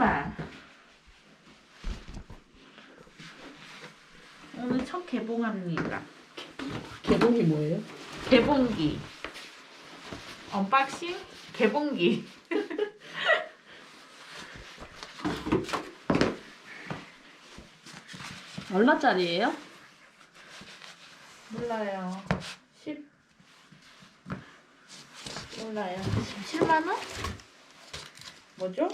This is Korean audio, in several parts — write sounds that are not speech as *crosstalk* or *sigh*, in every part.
신발. 오늘 첫 개봉합니다. 개봉이 뭐예요? 개봉기. 언박싱? 개봉기. *laughs* 얼마짜리예요? 몰라요. 10 몰라요. 17만 원? 뭐죠?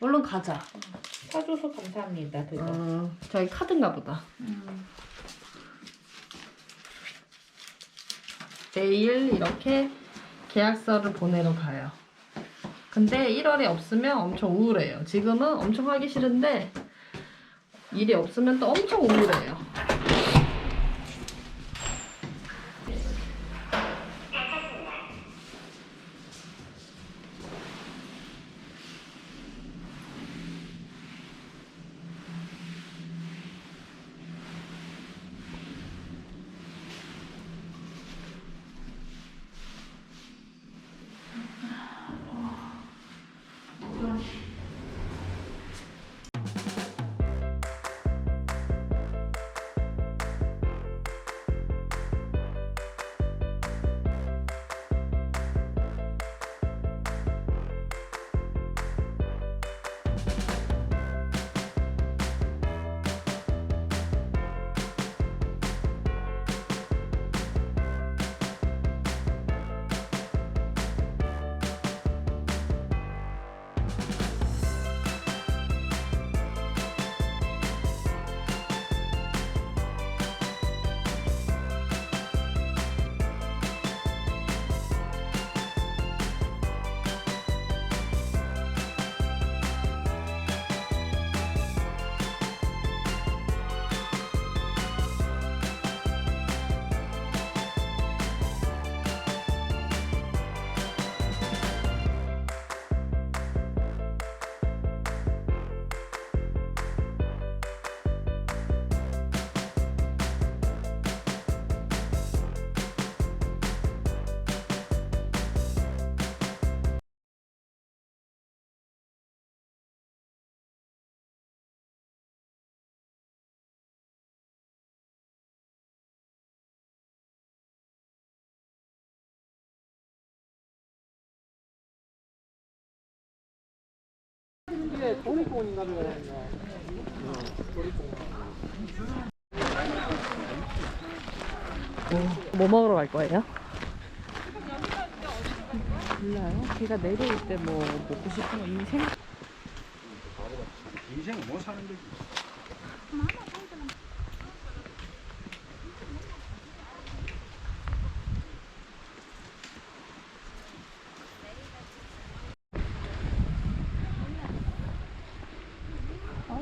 얼른 가자. 사줘서 감사합니다. 그거. 어, 저희 카드인가 보다. 음. 내일 이렇게 계약서를 보내러 가요. 근데 1월에 없으면 엄청 우울해요. 지금은 엄청 하기 싫은데 일이 없으면 또 엄청 우울해요. 뭐 먹으러 갈 거예요? 몰라요. 걔가 내려올 때 뭐 먹고 싶은 거 생각. 인생은 못 사는 거지.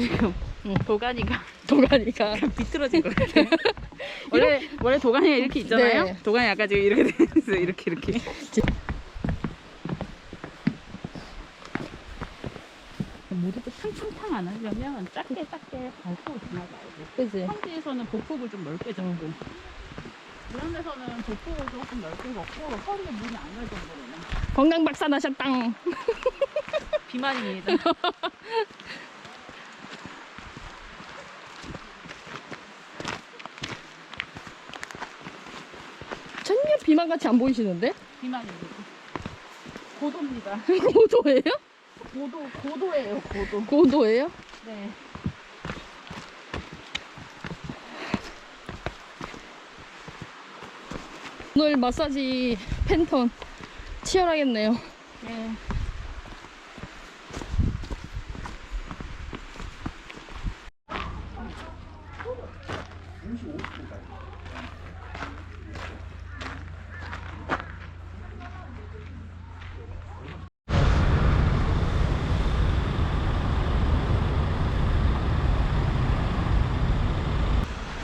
지금 도가니가 *laughs* 도가니가 비틀어진 것 같아요. *laughs* 원래 원래 도가니가 이렇게 있잖아요. 네. 도가니 아까 지금 이렇게 돼서 이렇게 이렇게. 무릎을 탕탕탕 안 하려면 작게 작게 밟고 지나가야 돼. 그지? 평지에서는 복폭을 좀 넓게 접고 이런 데서는 복폭을 조금 넓게 걷고 허리에 문이 안 갈 정도로는 건강 박사 나셨당 비만입니다. *laughs* 비만같이 안 보이시는데? 비만입니다. 고도입니다. *laughs* 고도예요? 고도 고도예요 고도. 고도예요? 네. 오늘 마사지 팬톤 치열하겠네요 네.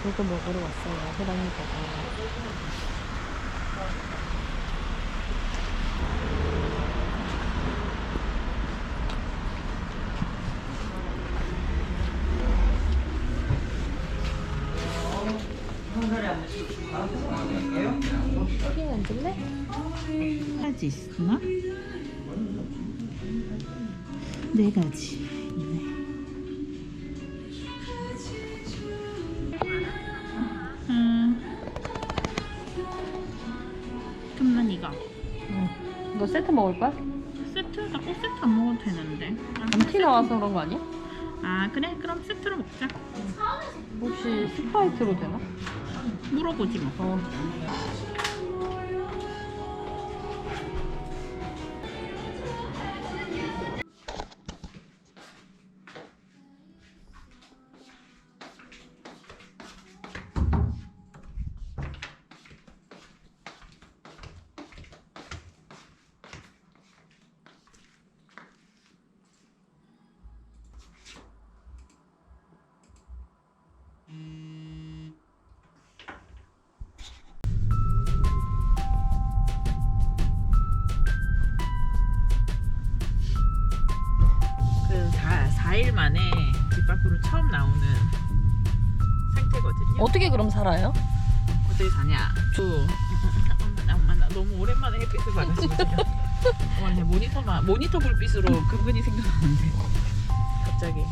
이거 먹으러 왔어요. 호랑이 버거. 여기? 가지 있나? 네 가지 세트 먹을 거야? 세트? 나 꼭 세트 안 먹어도 되는데. 아, MT 나와서 그런 거 아니야? 아 그래? 그럼 세트로 먹자. 혹시 스프라이트로 되나? 물어보지 뭐. 어. 만에 집 밖으로 처음 나오는 상태거든요. 어떻게 그럼 살아요? 어떻게 사냐? 저 엄마, 엄마 나 너무 오랜만에 햇빛을 받았거든요. 와, 그냥 모니터만 모니터 불빛으로 근근히 생겨나는데 갑자기